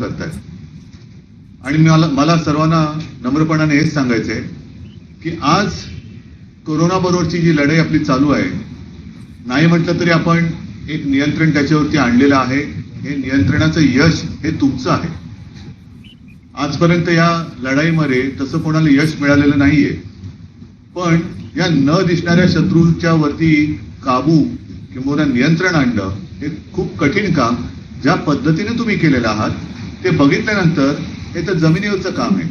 करतायत. आणि मला मला सर्वांना नम्रपणाने हेच सांगायचंय की आज कोरोनाबरोबरची जी लढाई आपली चालू आहे नाही म्हटलं तरी आपण एक नियंत्रण त्याच्यावरती आणलेलं आहे. हे नियंत्रणाचं यश हे तुमचं आहे. आजपर्यंत या लढाईमध्ये तसं कोणाला यश मिळालेलं नाहीये. पण या न दिसणाऱ्या शत्रूच्या वरती काबू किंवा नियंत्रण आणणं हे खूप कठीण काम ज्या पद्धतीने तुम्ही केलेलं आहात ते बघितल्यानंतर हे तर जमिनीवरचं काम आहे.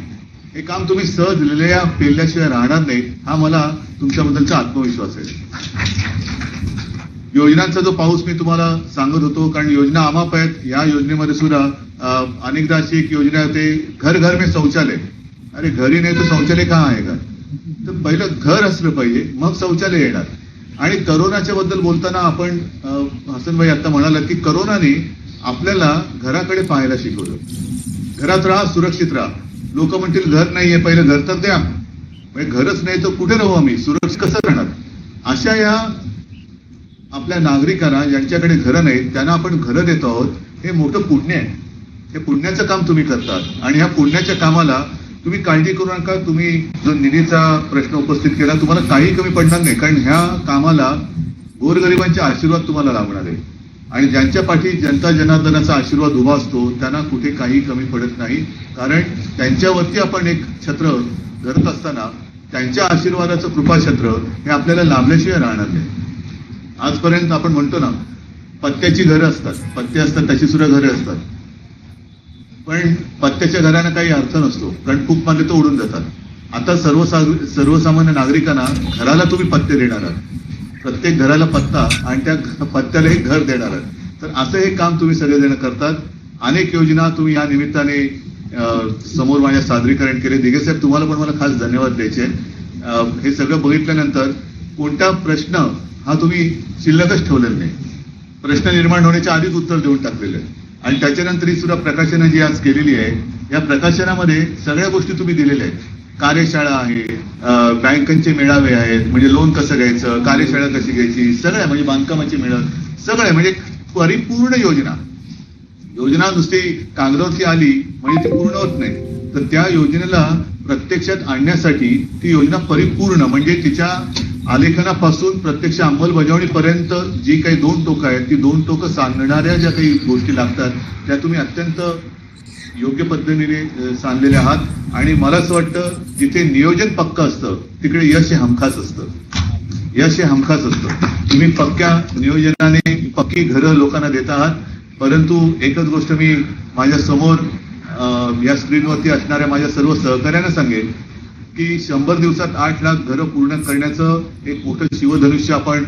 हे काम तुम्ही सहज लिहिल्या पेरल्याशिवाय राहणार नाही हा मला तुमच्याबद्दलचा आत्मविश्वास आहे. योजनांचा जो पाऊस मी तुम्हाला सांगत होतो कारण योजना आमाप आहेत या योजनेमध्ये सुद्धा अनेकदा अशी एक योजना होते घर घर में शौचालय. अरे घरी नाही तर शौचालय का आहे का? तर पहिलं घर असलं पाहिजे मग शौचालय येणार. आणि करोनाच्या बद्दल बोलताना आपण हसनभाई आता म्हणाला की करोनाने आपल्याला घराकडे पाहायला शिकवलं. घरात राहा सुरक्षित राहा. लोक म्हणतील घर नाहीये पहिलं घर तर द्या. म्हणजे घरच नाही तर कुठे राहू आम्ही? सुरक्षित कसं राहणार? अशा या आपल्या नागरिकांना ज्यांच्याकडे घरं नाहीत त्यांना आपण घरं देतो आहोत हे मोठं पुण्य आहे. हे पुण्याचं काम तुम्ही करतात. आणि ह्या पुण्याच्या कामाला तुम्ही काळजी करू नका. तुम्ही जो निधीचा प्रश्न उपस्थित केला तुम्हाला काही कमी पडणार नाही. कारण ह्या कामाला गोरगरिबांचे आशीर्वाद तुम्हाला लाभणार आहे. आणि ज्यांच्या पाठी जनता जनार्दनाचा आशीर्वाद उभा असतो त्यांना कुठे काही कमी पडत नाही. कारण त्यांच्यावरती आपण एक छत्र धरत असताना त्यांच्या आशीर्वादाचं कृपाछत्र हे आपल्याला लाभल्याशिवाय राहणार नाही. आजपर्यंत आपण म्हणतो ना पत्त्याची घरं असतात. पत्ते असतात त्याची सुद्धा घरं असतात. पण पत्त्याच्या घरांना काही अर्थ नसतो कारण खूप मानले तो उडून जातात आता सर्व सर्वसामान्य नागरिकांना घराला तुम्ही पत्ते देणार आहात. प्रत्येक घराला पत्ता आणि त्या पत्त्याला एक घर देणार आहे तर असं हे काम तुम्ही सगळेजण करतात. अनेक योजना तुम्ही या निमित्ताने समोर माझ्या सादरीकरण केले. दिघे साहेब तुम्हाला पण मला खास धन्यवाद द्यायचे. हे सगळं बघितल्यानंतर कोणता प्रश्न हा तुम्ही शिल्लकच ठेवलेला नाही. प्रश्न निर्माण होण्याच्या आधीच उत्तर देऊन टाकलेलं आहे. आणि त्याच्यानंतर ही सुद्धा प्रकाशनं जी आज केलेली आहे या प्रकाशनामध्ये सगळ्या गोष्टी तुम्ही दिलेल्या आहेत. कार्यशाळा आहे बँकांचे मेळावे आहेत म्हणजे लोन कसं घ्यायचं कार्यशाळा कशी घ्यायची सगळ्या म्हणजे बांधकामाची मेळावे सगळ्या म्हणजे परिपूर्ण योजना. योजना नुसती कागदावरती आली म्हणजे ती पूर्ण होत नाही. तर त्या योजनेला प्रत्यक्षात आणण्यासाठी ती योजना परिपूर्ण म्हणजे तिच्या आलेखनापासून प्रत्यक्ष अंमलबजावणीपर्यंत जी काही दोन टोकं आहेत ती दोन टोकं सांगणाऱ्या ज्या काही गोष्टी लागतात त्या तुम्ही अत्यंत योग्य पद्धतीने सांधलेले आहात. आणि मला असं वाटतं जिथे नियोजन पक्क असतं तिकडे यश हे हमखास असतं. यश हे हमखास असतं. तुम्ही पक्क्या नियोजनाने पक्की घरं लोकांना देत आहात. परंतु एकच गोष्ट मी माझ्यासमोर या स्क्रीनवरती असणाऱ्या माझ्या सर्व सहकार्यांना सांगेन की शंभर दिवसात आठ लाख घरं पूर्ण करण्याचं एक मोठं शिवधनुष्य आपण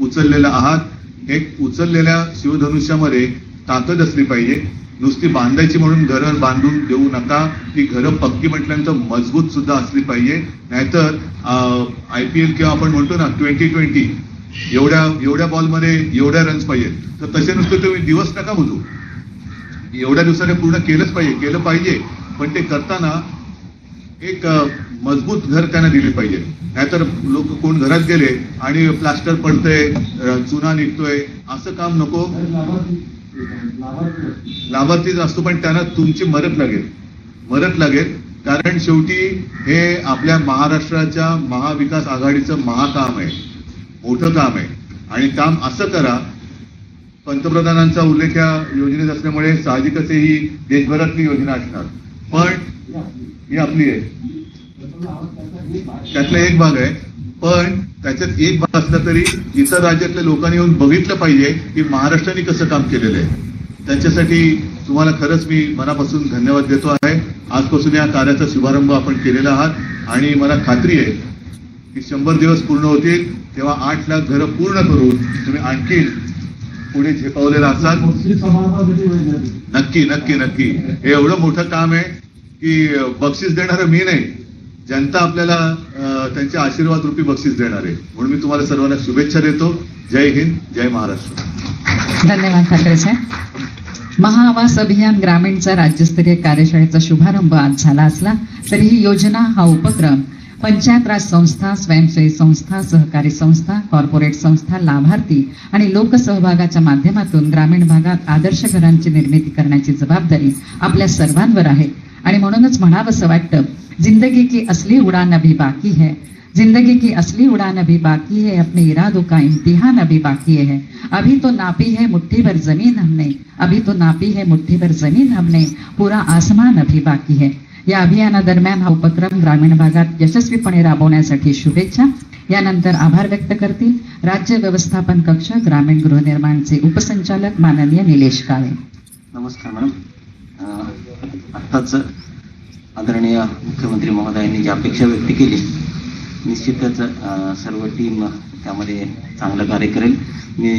उचललेलं आहात. एक उचललेल्या शिवधनुष्यामध्ये ताकद असली पाहिजे. नुसती बांधायची म्हणून घरं बांधून देऊ नका. ती घरं पक्की म्हटल्यानंतर मजबूत सुद्धा असली पाहिजे. नाहीतर आय पी एल किंवा आपण म्हणतो ना ट्वेंटी ट्वेंटी एवढ्या एवढ्या बॉलमध्ये एवढ्या रन्स पाहिजे तर तसे नुसते तुम्ही दिवस नका मोजू एवढ्या दिवसाने पूर्ण केलंच पाहिजे केलं पाहिजे. पण ते करताना एक मजबूत घर त्यांना दिले पाहिजे. नाहीतर लोक कोण घरात गेले आणि प्लास्टर पडतंय चुना निघतोय असं काम नको. लाभार्थीच असतो पण त्यांना तुमची मदत लागेल. मदत लागेल कारण शेवटी हे आपल्या महाराष्ट्राच्या महाविकास आघाडीचं महाकाम आहे. मोठं काम आहे. आणि काम असं करा पंतप्रधानांचा उल्लेख या योजनेत असल्यामुळे साहजिकच ही देशभरातली योजना असणार. पण ही आपली आहे. त्यातला एक भाग आहे. पण त्याच्यात एक भाग असला तरी इतर राज्यातल्या लोकांनी येऊन बघितलं पाहिजे की महाराष्ट्राने कसं काम केलेलं आहे. त्याच्यासाठी तुम्हाला खरंच मी मनापासून धन्यवाद देतो आहे. आजपासून या कार्याचा शुभारंभ आपण केलेला आहात. आणि मला खात्री आहे की शंभर दिवस पूर्ण होतील. तेव्हा आठ लाख घरं पूर्ण करून तुम्ही आणखी पुढे झेपावलेला असाल. नक्की नक्की नक्की. हे एवढं मोठं काम आहे की बक्षीस देणारं मी नाही. जनता आपल्याला त्यांच्या आशीर्वाद रूपी बक्षीस देणार आहे. म्हणून मी तुम्हाला सर्वांना शुभेच्छा देतो. जय हिंद जय महाराष्ट्र. धन्यवाद ठाकरे साहेब महाआवास अभियान ग्रामीणचा राज्यस्तरीय कार्यशाळेचा शुभारंभ आज झाला असला तरी ही योजना हा उपक्रम पंचायत राज संस्था स्वयंसेवी संस्था सहकारी संस्था कॉर्पोरेट संस्था लाभार्थी आणि लोकसहभागाच्या माध्यमातून ग्रामीण भागात आदर्श घरांची निर्मिती करण्याची जबाबदारी आपल्या सर्वांवर आहे. आणि म्हणूनच म्हणावंसं वाटतं जिंदगी की असली उडान अभी बाकी है। जिंदगी की असली उड़ान अभी बाकी है। अपने इरादों का इम्तिहान अभी बाकी है। अभी तो नापी है मुट्ठी भर जमीन हमने। अभी तो नापी है मुट्ठी भर जमीन हमने। पूरा आसमान अभी बाकी है। या अभियानादरम्यान हा उपक्रम ग्रामीण भागात यशस्वीपणे राबवण्यासाठी शुभेच्छा। यानंतर आभार व्यक्त करतील राज्य व्यवस्थापन कक्ष ग्रामीण गृहनिर्माणचे उपसंचालक माननीय निलेश काळे। नमस्कार मॅडम. आत्ताच आदरणीय मुख्यमंत्री महोदयांनी जी अपेक्षा व्यक्त केली निश्चितच सर्व टीम त्यामध्ये चांगलं कार्य करेल. मी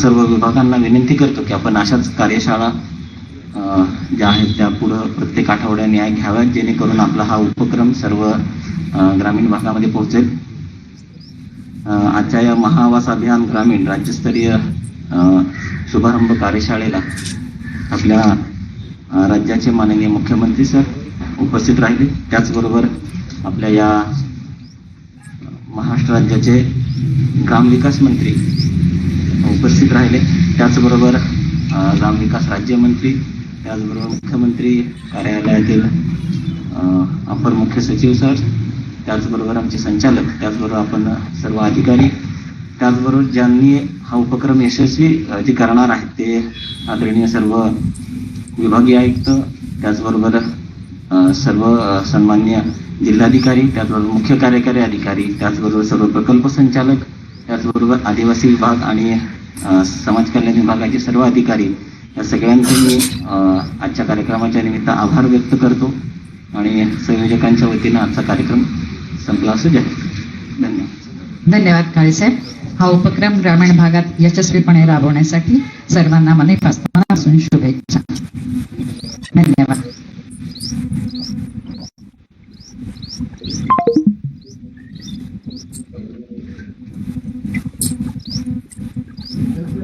सर्व विभागांना विनंती करतो की आपण अशाच कार्यशाळा ज्या आहेत त्या पुढं प्रत्येक आठवड्याने न्याय घ्याव्यात जेणेकरून आपला हा उपक्रम सर्व ग्रामीण भागामध्ये पोहोचेल. आजच्या या महावास अभियान ग्रामीण राज्यस्तरीय शुभारंभ कार्यशाळेला आपल्या राज्याचे माननीय मुख्यमंत्री सर उपस्थित राहिले. त्याचबरोबर आपल्या या महाराष्ट्र राज्याचे ग्रामविकास मंत्री उपस्थित राहिले. त्याचबरोबर ग्रामविकास राज्यमंत्री त्याचबरोबर मुख्यमंत्री कार्यालयातील अपर मुख्य सचिव सर त्याचबरोबर आमचे संचालक त्याचबरोबर आपण सर्व अधिकारी त्याचबरोबर ज्यांनी हा उपक्रम यशस्वी जे करणार आहेत ते आदरणीय सर्व विभागीय आयुक्त त्याचबरोबर सर्व सन्मान्य जिल्हाधिकारी त्याचबरोबर मुख्य कार्यकारी अधिकारी त्याचबरोबर सर्व प्रकल्प संचालक त्याचबरोबर आदिवासी विभाग आणि समाज कल्याण विभागाचे सर्व अधिकारी या सगळ्यांचे मी आजच्या कार्यक्रमाच्या निमित्त आभार व्यक्त करतो आणि संयोजकांच्या वतीनं आजचा कार्यक्रम संपला असू. द्या धन्यवाद. धन्यवाद काळेसाहेब हा उपक्रम ग्रामीण भागात यशस्वीपणे राबवण्यासाठी सर्वांना मनापासून शुभेच्छा. धन्यवाद.